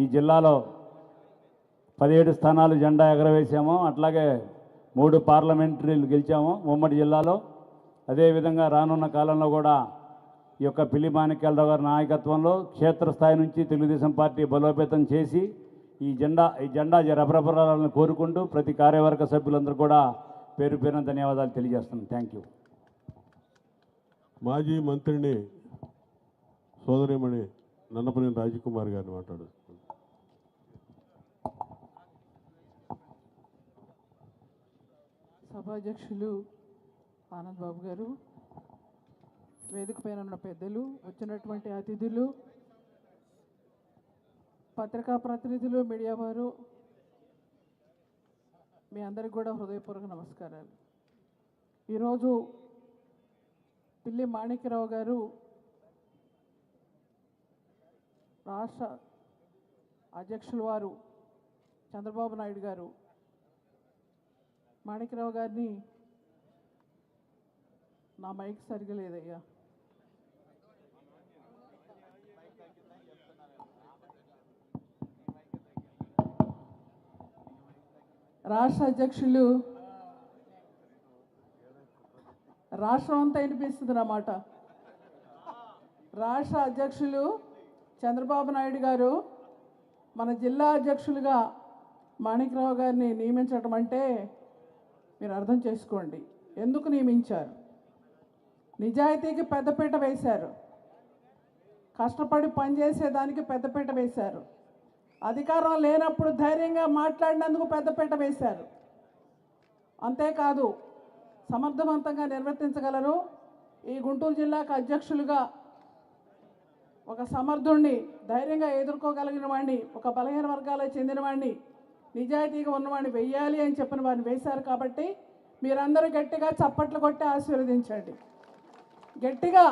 ఈ జిల్లాలో పదిహేడు స్థానాలు జెండా ఎగరవేశాము. అట్లాగే మూడు పార్లమెంటరీలు గెలిచాము ఉమ్మడి జిల్లాలో. అదేవిధంగా రానున్న కాలంలో కూడా ఈ యొక్క పిల్లి మాణిక్యాలరావు గారి నాయకత్వంలో క్షేత్రస్థాయి నుంచి తెలుగుదేశం పార్టీ బలోపేతం చేసి ఈ జెండా ఈ జెండా రబరబరాలను కోరుకుంటూ ప్రతి కార్యవర్గ సభ్యులందరూ కూడా పేరు పేరున ధన్యవాదాలు తెలియజేస్తున్నాను. థ్యాంక్ యూ మాజీ మంత్రిని సోదరిమణి నన్నపనేని రాజకుమార్ గారిని మాట్లాడు సభాధ్యక్షులు ఆనంద్ బాబు గారు వేదిక పైన ఉన్న పెద్దలు వచ్చినటువంటి అతిథులు పత్రికా ప్రతినిధులు మీడియా వారు మీ అందరికి కూడా హృదయపూర్వక నమస్కారాలు. ఈరోజు పిల్లి మాణిక్యరావు గారు రాష్ట్ర అధ్యక్షులు వారు చంద్రబాబు నాయుడు గారు మాణిక్యరావు గారిని నా మైక్ సరిగా లేదయ్యా. రాష్ట్ర అధ్యక్షులు రాష్ట్రం అంతా వినిపిస్తుంది అన్నమాట రాష్ట్ర అధ్యక్షులు చంద్రబాబు నాయుడు గారు మన జిల్లా అధ్యక్షులుగా మాణిక్రావు గారిని నియమించడం అంటే మీరు అర్థం చేసుకోండి. ఎందుకు నియమించారు? నిజాయితీకి పెద్దపీట వేశారు. కష్టపడి పనిచేసేదానికి పెద్దపీట వేశారు. అధికారం లేనప్పుడు ధైర్యంగా మాట్లాడినందుకు పెద్దపీట వేశారు. అంతేకాదు సమర్థవంతంగా నిర్వర్తించగలరు. ఈ గుంటూరు జిల్లాకు అధ్యక్షులుగా ఒక సమర్థుణ్ణి ధైర్యంగా ఎదుర్కోగలిగిన వాడిని ఒక బలహీన వర్గాలకు చెందినవాడిని నిజాయితీగా ఉన్నవాడిని వెయ్యాలి అని చెప్పిన వారిని వేశారు కాబట్టి మీరందరూ గట్టిగా చప్పట్లు కొట్టి ఆశీర్వదించండి. గట్టిగా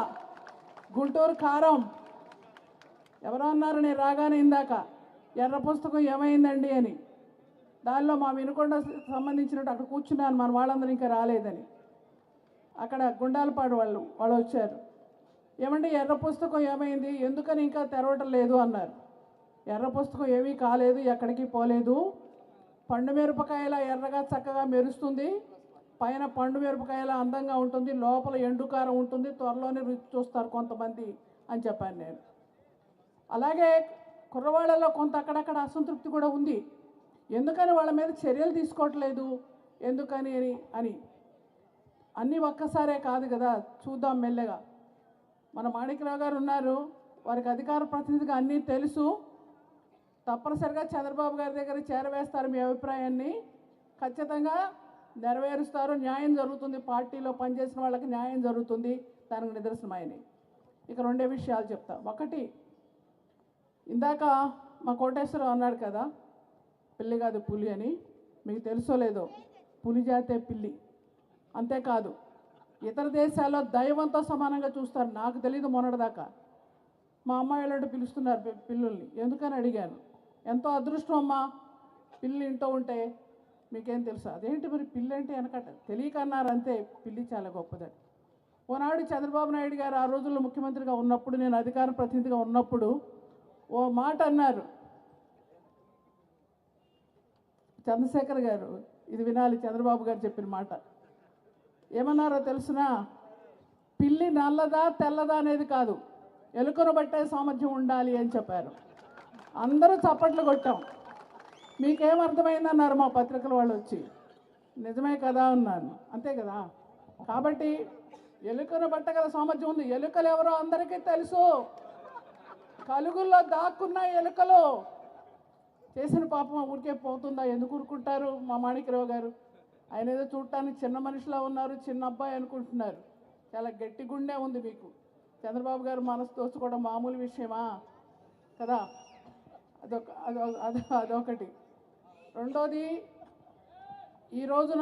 గుంటూరు కారం. ఎవరో అన్నారు నేను రాగానే ఇందాక ఎర్ర పుస్తకం ఏమైందండి అని. దానిలో మా వినుకొండ సంబంధించినట్టు అక్కడ కూర్చున్నాను మన వాళ్ళందరూ ఇంకా రాలేదని. అక్కడ గుండాలపాడు వాళ్ళు వాళ్ళు వచ్చారు. ఏమంటే ఎర్ర పుస్తకం ఏమైంది? ఎందుకని ఇంకా తెరవటం లేదు అన్నారు. ఎర్ర పుస్తకం ఏమీ కాలేదు ఎక్కడికి పోలేదు. పండు మిరపకాయల ఎర్రగా చక్కగా మెరుస్తుంది. పైన పండు మిరపకాయల అందంగా ఉంటుంది. లోపల ఎండుకారం ఉంటుంది. త్వరలోనే రుచి చూస్తారు కొంతమంది అని చెప్పాను నేను. అలాగే కుర్రవాళ్ళలో కొంత అక్కడక్కడ అసంతృప్తి కూడా ఉంది. ఎందుకని వాళ్ళ మీద చర్యలు తీసుకోవట్లేదు? ఎందుకని అని అని. అన్నీ ఒక్కసారే కాదు కదా. చూద్దాం మెల్లగా. మన మాణిక్యరావు గారు ఉన్నారు. వారికి అధికార ప్రతినిధిగా అన్నీ తెలుసు. తప్పనిసరిగా చంద్రబాబు గారి దగ్గర చేరవేస్తారు మీ అభిప్రాయాన్ని. ఖచ్చితంగా నెరవేరుస్తారు. న్యాయం జరుగుతుంది. పార్టీలో పనిచేసిన వాళ్ళకి న్యాయం జరుగుతుంది. దానికి నిదర్శనం ఆయన ఇక రెండే విషయాలు చెప్తా. ఒకటి ఇందాక మా కోటేశ్వరరావు అన్నాడు కదా పిల్లి కాదు పులి అని. మీకు తెలుసో లేదో? పులి జాతే పిల్లి. అంతేకాదు ఇతర దేశాల్లో దైవంతో సమానంగా చూస్తారు. నాకు తెలియదు మొన్నటిదాకా. మా అమ్మాయి పిలుస్తున్నారు పిల్లుల్ని. ఎందుకని అడిగాను? ఎంతో అదృష్టం అమ్మా? పిల్లి ఇంట్లో ఉంటే మీకేం తెలుసు? అదేంటి మరి పిల్లి అంటే వెనకట? తెలియక అన్నారు అంతే. పిల్లి చాలా గొప్పదని ఓనాడు చంద్రబాబు నాయుడు గారు ఆ రోజుల్లో ముఖ్యమంత్రిగా ఉన్నప్పుడు నేను అధికార ప్రతినిధిగా ఉన్నప్పుడు ఓ మాట అన్నారు. చంద్రశేఖర్ గారు ఇది వినాలి చంద్రబాబు గారు చెప్పిన మాట. ఏమన్నారో తెలుసునా? పిల్లి నల్లదా తెల్లదా అనేది కాదు. ఎలుకను బట్టే సామర్థ్యం ఉండాలి అని చెప్పారు. అందరూ చప్పట్లు కొట్టాం. మీకేం అర్థమైందన్నారు మా పత్రికల వాళ్ళు వచ్చి నిజమే కదా అన్నాను. అంతే కదా? కాబట్టి ఎలుకను పట్టగల సామర్థ్యం ఉంది. ఎలుకలు ఎవరో అందరికీ తెలుసు. కలుగుల్లో దాక్కున్న ఎలుకలు. చేసిన పాపం ఊరికే పోతుందా? ఎందుకు ఊరుకుంటారు? మా మాణిక్యరావు గారు. ఆయన ఏదో చూడటానికి చిన్న మనిషిలా ఉన్నారు చిన్న అబ్బాయి అనుకుంటున్నారు. చాలా గట్టి గుండె ఉంది మీకు. చంద్రబాబు గారు మనసు తోచుకోవడం మామూలు విషయమా? కదా? అదొక అదొ అదొకటి. రెండోది ఈ రోజున